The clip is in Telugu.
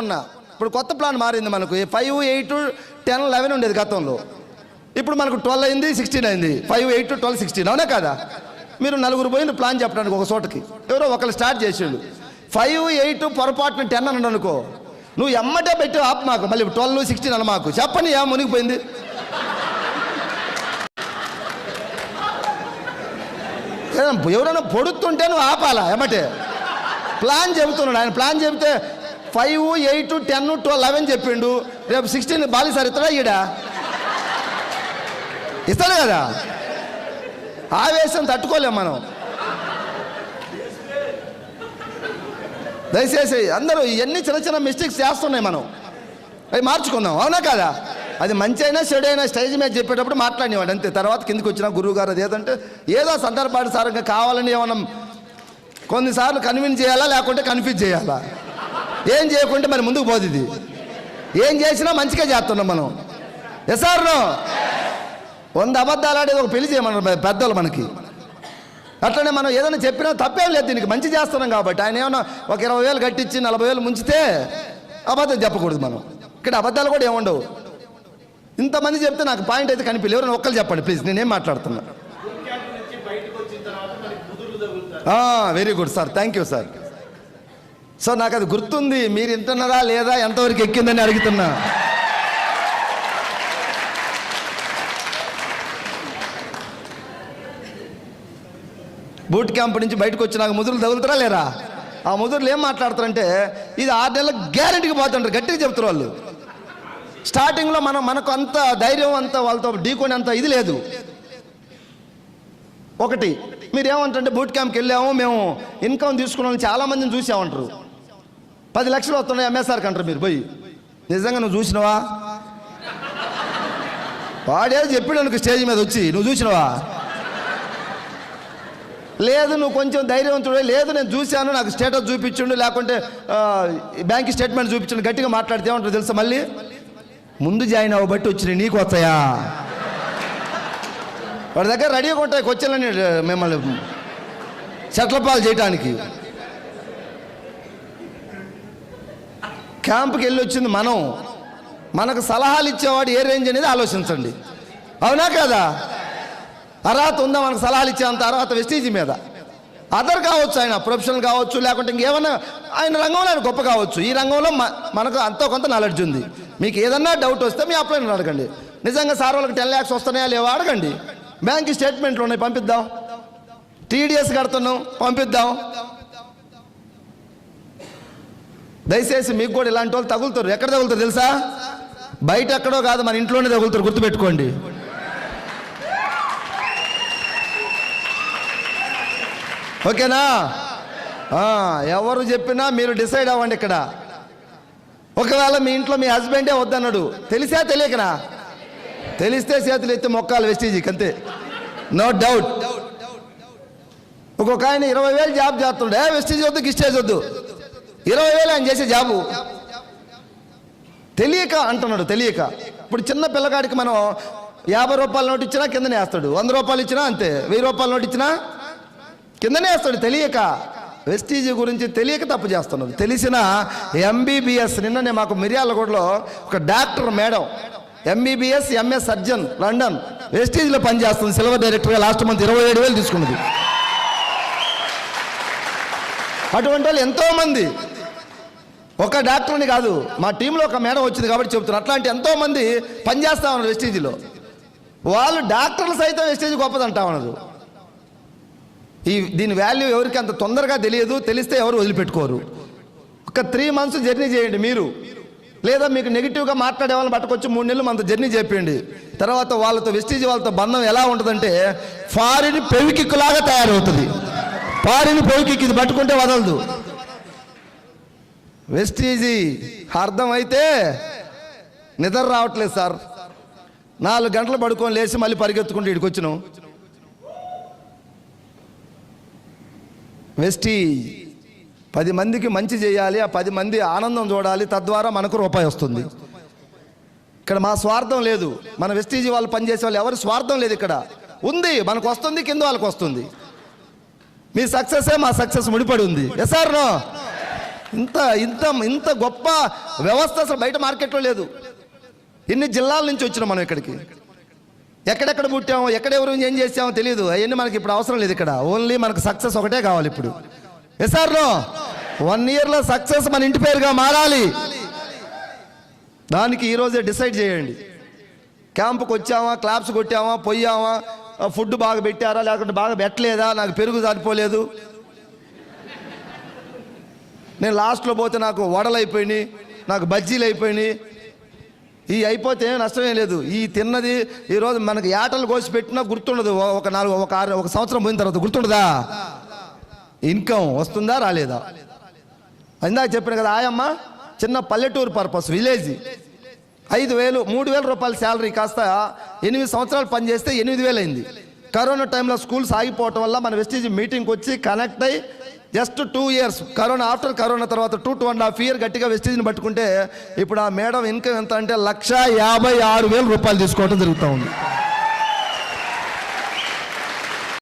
ఉన్నా. ఇప్పుడు కొత్త ప్లాన్ మారింది మనకు. ఫైవ్ ఎయిట్ టెన్ లెవెన్ ఉండేది గతంలో. ఇప్పుడు మనకు ట్వెల్వ్ అయింది సిక్స్టీన్ అయింది. ఫైవ్ ఎయిట్ ట్వెల్వ్ సిక్స్టీన్ అవునా కదా? మీరు నలుగురు పోయిన ప్లాన్ చెప్పడానికి ఒక చోటకి. ఎవరో ఒకరు స్టార్ట్ చేసిండు. ఫైవ్ ఎయిట్ పొరపాటున టెన్ అని అనుకో. నువ్వు ఎమ్మటే పెట్టి ఆప్ మాకు. మళ్ళీ ట్వెల్వ్ సిక్స్టీన్ అని మాకు. చెప్పని ఏ మునిగిపోయింది? ఎవరైనా పొడుతుంటే నువ్వు ఆపాలా? ఎమ్మటే. ప్లాన్ చెబుతున్నాడు ఆయన. ప్లాన్ చెబితే five eight ten twelve eleven చెప్పిండు. రేపు సిక్స్టీన్ బాలి సార్ ఇస్తాడా ఈడ? ఇస్తాడు కదా? ఆవేశం తట్టుకోలేం మనం. దయచేసి అందరూ ఇవన్నీ చిన్న చిన్న మిస్టేక్స్ చేస్తున్నాయి మనం. అవి మార్చుకుందాం అవునా కదా? అది మంచి అయినా చెడు అయినా స్టేజ్ మీద చెప్పేటప్పుడు మాట్లాడినవాడు అంతే. తర్వాత కిందకి వచ్చిన గురువు గారు అది ఏదంటే ఏదో సందర్భానుసారంగా కావాలని ఏమన్నా కొన్నిసార్లు కన్విన్స్ చేయాలా లేకుంటే కన్ఫ్యూజ్ చేయాలా? ఏం చేయకుంటే మరి ముందుకు పోదు ఇది ఏం చేసినా మంచిగా చేస్తున్నాం మనం. ఎస్ సార్ వంద అబద్ధాలు ఆడేది ఒక పెళ్ళి చేయమన్నారు పెద్దలు మనకి. అట్లనే మనం ఏదైనా చెప్పినా తప్పేం లేదు దీనికి. మంచి చేస్తున్నాం కాబట్టి. ఆయన ఏమన్నా ఒక ఇరవై వేలు కట్టించి నలభై వేలు ముంచితే అబద్ధం చెప్పకూడదు మనం. ఇక్కడ అబద్ధాలు కూడా ఏముండవు. ఇంతమంది చెప్తే నాకు పాయింట్ అయితే కనిపించలేదు. ఎవరైనా ఒక్కరు చెప్పండి ప్లీజ్. నేనేం మాట్లాడుతున్నా. Very good sir. Thank you sir. So నాకు అది గుర్తుంది మీరు వింటున్నారా లేదా ఎంతవరకు ఎక్కిందని అడుగుతున్నా. బూట్ క్యాంప్ నుంచి బయటకు వచ్చి నాకు ముదురులు తగులుతారా లేరా? ఆ ముదురులు ఏం మాట్లాడతారంటే ఇది ఆరు నెలల గ్యారెంటీకి పోతుంటారు గట్టిగా చెప్తారు వాళ్ళు. స్టార్టింగ్లో మనం మనకు అంత ధైర్యం అంత వాళ్ళతో ఢీకొని అంత ఇది లేదు. ఒకటి మీరు ఏమంటారంటే బూట్ క్యాంప్కి వెళ్ళాము మేము ఇన్కమ్ తీసుకున్నాం చాలామందిని చూసామంటారు. పది లక్షలు వస్తున్నాయి ఎంఎస్ఆర్కి కంటారు మీరు పోయి. నిజంగా నువ్వు చూసినవా? వాడే చెప్పాడు అనుకు స్టేజ్ మీద వచ్చి నువ్వు చూసినవా? లేదు నువ్వు కొంచెం ధైర్యవంతుడు లేదు నేను చూశాను నాకు స్టేటస్ చూపించుండు లేకుంటే బ్యాంక్ స్టేట్మెంట్ చూపించండు గట్టిగా మాట్లాడితే ఏమంటారు తెలుసా మళ్ళీ? ముందు జాయిన్ అవ్వబట్టి వచ్చినాయి నీకు వస్తాయా? వాడి దగ్గర రెడీగా ఉంటాయి క్వశ్చన్లని మిమ్మల్ని సెట్లపాలు చేయటానికి. క్యాంప్కి వెళ్ళి వచ్చింది మనం. మనకు సలహాలు ఇచ్చేవాడు ఏ రేంజ్ అనేది ఆలోచించండి. అవునా కదా? అర్హత ఉందా మనకు సలహాలు ఇచ్చేంత అర్హత వెస్టీజీ మీద. అదర్ కావచ్చు ఆయన ప్రొఫెషనల్ కావచ్చు లేకుంటే ఇంకేమన్నా ఆయన రంగంలో ఆయన గొప్ప కావచ్చు. ఈ రంగంలో మనకు అంతో కొంత నాలెడ్జ్ ఉంది. మీకు ఏదన్నా డౌట్ వస్తే మీ అప్లైన్ అడగండి. నిజంగా సార్ వాళ్ళకి టెన్ ల్యాక్స్ వస్తున్నాయా లేవా అడగండి. బ్యాంక్ స్టేట్మెంట్లు ఉన్నాయి పంపిద్దాం. టీడీఎస్ కడుతున్నాం పంపిద్దాం. దయచేసి మీకు కూడా ఇలాంటి వాళ్ళు తగులుతారు. ఎక్కడ తగులుతారు తెలుసా? బయట ఎక్కడో కాదు మన ఇంట్లోనే తగులుతారు. గుర్తుపెట్టుకోండి. ఓకేనా? ఎవరు చెప్పినా మీరు డిసైడ్ అవ్వండి ఇక్కడ. ఒకవేళ మీ ఇంట్లో మీ హస్బెండే వద్దన్నాడు తెలిసా తెలియకనా? తెలిస్తే చేతులు ఎత్తి మొక్కాలి వెస్టీజీకి అంతే. No doubt. ఒక్కొక్క ఆయన ఇరవై వేలు జాబ్ చేస్తుండే వెస్టీజ్ వద్దు గిస్టేజ్ వద్దు. ఇరవై వేలు ఆయన చేసే జాబు. తెలియక అంటున్నాడు తెలియక. ఇప్పుడు చిన్న పిల్లగాడికి మనం యాభై రూపాయల నోటు ఇచ్చినా కిందనే వేస్తాడు. వంద రూపాయలు ఇచ్చినా అంతే. వెయ్యి రూపాయల నోటు ఇచ్చినా కిందనే వేస్తాడు తెలియక. వెస్టీజీ గురించి తెలియక తప్పు చేస్తున్నాడు. తెలిసిన ఎంబీబీఎస్ నిన్ననే మాకు మిర్యాలగూడలో ఒక doctor madam MBBS MS surgeon London వెస్టీజ్లో పనిచేస్తుంది. సిల్వర్ డైరెక్టర్గా లాస్ట్ మంత్ ఇరవై ఏడు వేలు తీసుకున్నది. అటువంటి వాళ్ళు ఎంతోమంది ఒక డాక్టర్ని కాదు మా టీంలో ఒక మేడం వచ్చింది కాబట్టి చెప్తున్నారు అట్లాంటి ఎంతోమంది పనిచేస్తా ఉన్నారు వెస్టీజీలో. వాళ్ళు డాక్టర్లు సైతం వెస్టేజ్ గొప్పదంటా ఉన్నారు. ఈ దీని వాల్యూ ఎవరికి అంత తొందరగా తెలియదు తెలిస్తే ఎవరు వదిలిపెట్టుకోరు. ఒక త్రీ మంత్స్ జర్నీ చేయండి మీరు. లేదా మీకు నెగిటివ్గా మాట్లాడే వాళ్ళని పట్టుకొచ్చి మూడు నెలలు మనతో జర్నీ చెప్పండి తర్వాత వాళ్ళతో వెస్టీజ్ వాళ్ళతో బంధం ఎలా ఉంటుందంటే ఫారిన్ పెవికిక్కులాగా తయారవుతుంది. ఫారిన్ పెవికిక్ ఇది పట్టుకుంటే వదలదు. వెస్టీజీ అర్థమైతే నిద్ర రావట్లేదు సార్. నాలుగు గంటలు పడుకొని లేచి మళ్ళీ పరిగెత్తుకుంటూ ఇక్కడికి వచ్చినాం. వెస్టీ పది మందికి మంచి చేయాలి ఆ పది మంది ఆనందం చూడాలి తద్వారా మనకు రూపాయి వస్తుంది. ఇక్కడ మా స్వార్థం లేదు. మన వెస్టీజీ వాళ్ళు పనిచేసే వాళ్ళు ఎవరి స్వార్థం లేదు ఇక్కడ. ఉంది మనకు వస్తుంది కింద వాళ్ళకి వస్తుంది. మీ సక్సెసే మా సక్సెస్ ముడిపడి ఉంది. ఎస్ ఆర్ నో ఇంత ఇంత ఇంత గొప్ప వ్యవస్థ అసలు బయట మార్కెట్లో లేదు. ఎన్ని జిల్లాల నుంచి వచ్చినాం మనం ఇక్కడికి. ఎక్కడెక్కడ పుట్టాము ఎక్కడెవరు ఏం చేసామో తెలియదు అవన్నీ మనకి ఇప్పుడు అవసరం లేదు ఇక్కడ. ఓన్లీ మనకు సక్సెస్ ఒకటే కావాలి ఇప్పుడు. ఎస్ఆర్లో వన్ ఇయర్లో సక్సెస్ మన ఇంటి పేరుగా మారాలి. దానికి ఈరోజే డిసైడ్ చేయండి. క్యాంపుకి వచ్చామా క్లాప్స్ కొట్టామా పోయామా ఫుడ్ బాగా పెట్టారా లేకుంటే బాగా పెట్టలేదా నాకు పెరుగు సరిపోలేదు. నేను లాస్ట్లో పోతే నాకు వడలు అయిపోయినాయి నాకు బజ్జీలు అయిపోయినాయి ఈ అయిపోతే నష్టమేం లేదు. ఈ తిన్నది ఈరోజు మనకి ఏటలు కోసి పెట్టినా గుర్తుండదు. ఒక నాలుగు ఒక ఆరు ఒక సంవత్సరం పోయిన తర్వాత గుర్తుండదా? ఇన్కమ్ వస్తుందా రాలేదా? ఇందాక చెప్పిన కదా ఆయమ్మ చిన్న పల్లెటూరు పర్పస్ విలేజ్. ఐదు వేలు మూడు వేల రూపాయల శాలరీ కాస్త ఎనిమిది సంవత్సరాలు పనిచేస్తే ఎనిమిది వేలు అయింది. కరోనా టైంలో స్కూల్స్ ఆగిపోవటం వల్ల మన వెస్టీజ్ మీటింగ్కి వచ్చి కనెక్ట్ అయ్యి just two years corona after corona తర్వాత two two and half year గట్టిగా వెస్టేజ్ని పట్టుకుంటే ఇప్పుడు ఆ మేడం ఇన్కమ్ ఎంత అంటే లక్ష యాభై ఆరు వేల రూపాయలు తీసుకోవడం జరుగుతూ ఉంది.